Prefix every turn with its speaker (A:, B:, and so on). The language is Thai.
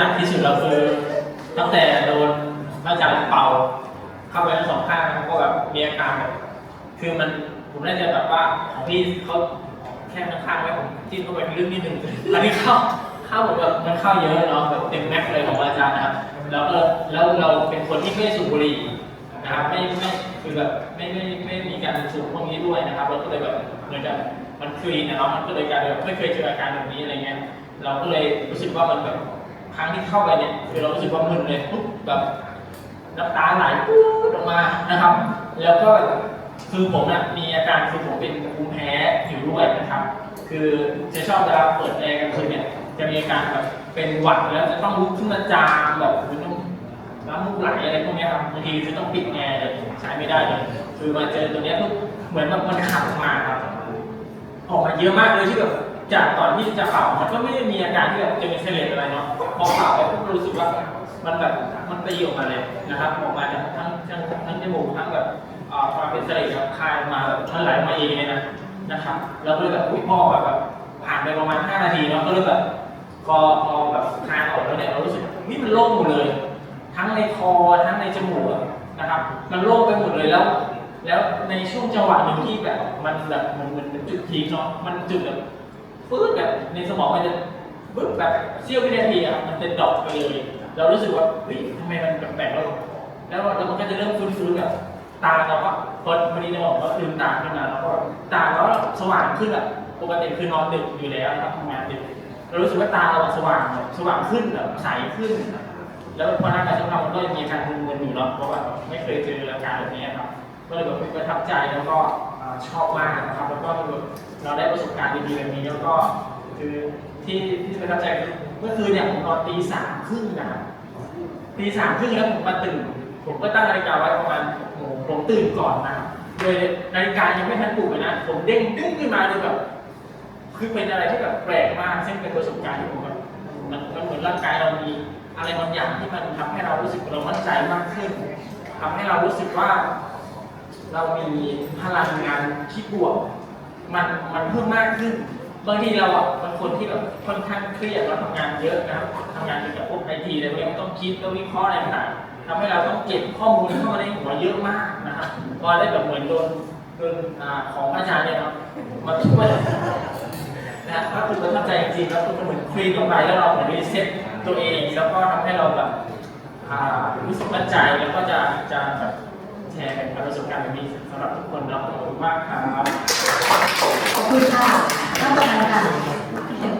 A: หนักที่สุดเราคือตั้งแต่โดนพระอาจารย์เป่า เข้าไปทั้งสองข้างนะครับก็แบบมีอาการแบบคือมันผมน่าจะแบบว่าของพี่เขาแค่ข้างๆไว้ผมจิ้มเข้าไปลึกนิดนึงอันนี้เข้าเข้าผมแบบมันเข้าเยอะเนาะแบบเต็มแม็กซ์เลยของอาจารย์นะครับแล้วก็แล้วเราเป็นคนที่ไม่สูบบุหรี่นะครับไม่ไม่คือแบบไม่ไม่ไม่มีการสูบพวกนี้ด้วยนะครับเราก็เลยแบบเหมือนกับมันคลีนนะเนาะมันก็เลยกลายเป็นแบบไม่เคยเจออาการแบบนี้อะไรเงี้ยเราก็เลยรู้สึกว่ามันแบบ รั้งที่เข้าไปเนี่ยคือเรารู้สึกว่ามึนเลยปุ๊บแบบน้ำตาไหลปุ๊บออกมานะครับ แล้วก็คือผมนะมีอาการคือผมเป็นภูมิแพ้อยู่ด้วยนะครับ คือจะชอบเวลาเปิดแอร์กลางคืนเนี่ยจะมีอาการแบบเป็นหวัดแล้วจะต้องลุกขึ้นมาจามแบบคุณต้องน้ำมูกไหลอะไรพวกนี้ครับบางทีจะต้องปิดแอร์เลยใช้ไม่ได้เลยคือมาเจอตัวเนี้ยปุ๊บเหมือนแบบมันขับออกมาครับ ออกมาเยอะมากเลยที่แบบจากตอนที่จะเป่ามันก็ไม่ได้มีอาการที่แบบจะมีเสลดอะไรเนาะพอเป่าไปปุ๊บรู้สึกว่ามันแบบมันตีออกมาเลยนะครับออกมาจากทั้งทั้งทั้งจมูกทั้งแบบความเป็นเสลดแบบคายมาแบบมันไหลมาเองเลยนะนะครับเราก็เลยแบบอุ้ยพ่อแบบผ่านไปประมาณ 5 นาทีเนาะก็เลยแบบพอพอแบบคายออกแล้วเนี่ยเรารู้สึกนี่มันโล่งหมดเลย ทั้งในคอทั้งในจมูกนะครับ มันโล่งไปหมดเลยแล้ว แล้วในช่วงจังหวะหนึ่งที่แบบมันแบบมันมันเป็นจุดพีคเนาะมันจุดแบบปื๊ดแบบในสมองมันจะปึ๊บแบบเสี้ยววินาทีอะมันจะดอปไปเลยเรารู้สึกว่าเฮ้ยทำไมมันแปลกๆแล้วแล้วแล้วมันก็จะเริ่มฟื้นๆแบบตาเราก็พอพอดีจะบอกว่าลืมตาขึ้นมาแล้วก็ตาเราสว่างขึ้นแบบปกติคือนอนดึกอยู่แล้วนะครับทำงานดึกเรารู้สึกว่าตาเราสว่างแบบสว่างขึ้นแบบใสขึ้น แล้วพอนั่งกับช่างทำมันก็ยังมีอาการมึนๆอยู่เนาะเพราะว่าไม่เคยเจออาการแบบนี้ครับ ก็เลยแบบประทับใจแล้วก็ชอบมากนะครับ แล้วก็แบบเราได้ประสบการณ์ดีๆแบบนี้แล้วก็คือที่ที่ประทับใจเมื่อคืนเนี่ยผมนอนตีสามครึ่งนะครับตีสามครึ่งแล้วผมมาตื่น ผมก็ตั้งนาฬิกาไว้ประมาณโอ้โหผมตื่นก่อนนะโดยนาฬิกายังไม่ทันปลุกเลยนะ ผมเด้งดึ้งขึ้นมาเลยแบบคือเป็นอะไรที่แบบแปลกมากซึ่งเป็นประสบการณ์ที่ผมแบบมันมันเหมือนร่างกายเรามีอะไรบางอย่างที่มันทำให้เรารู้สึกเรามั่นใจมากขึ้นทำให้เรารู้สึกว่า เรามีพลังงานที่บวก มันมันเพิ่มมากขึ้น บางทีเราอะบางคนที่แบบค่อนข้างเครียดเราทำงานเยอะนะครับทำงานเกี่ยวกับพวกไอทีอะไรพวกนี้ต้องคิดต้องวิเคราะห์อะไรต่างๆทำให้เราต้องเก็บข้อมูลเข้ามาในหัวเยอะมากนะครับพอได้แบบเหมือนโดนโดนของอาจารย์เนี่ยเนาะมาช่วยนะฮะก็คือประทับใจจริงแล้วก็เหมือนคลีนลงไปแล้วเราเหมือนรีเซ็ตตัวเอง แล้วก็ทำให้เราแบบอ่ารู้สึกมั่นใจแล้วก็จะจะแบบ แชร์เป็นประสบการณ์แบบนี้สำหรับทุกคนเราขอบคุณมากครับ
B: ขอบคุณค่ะท่านประธานค่ะ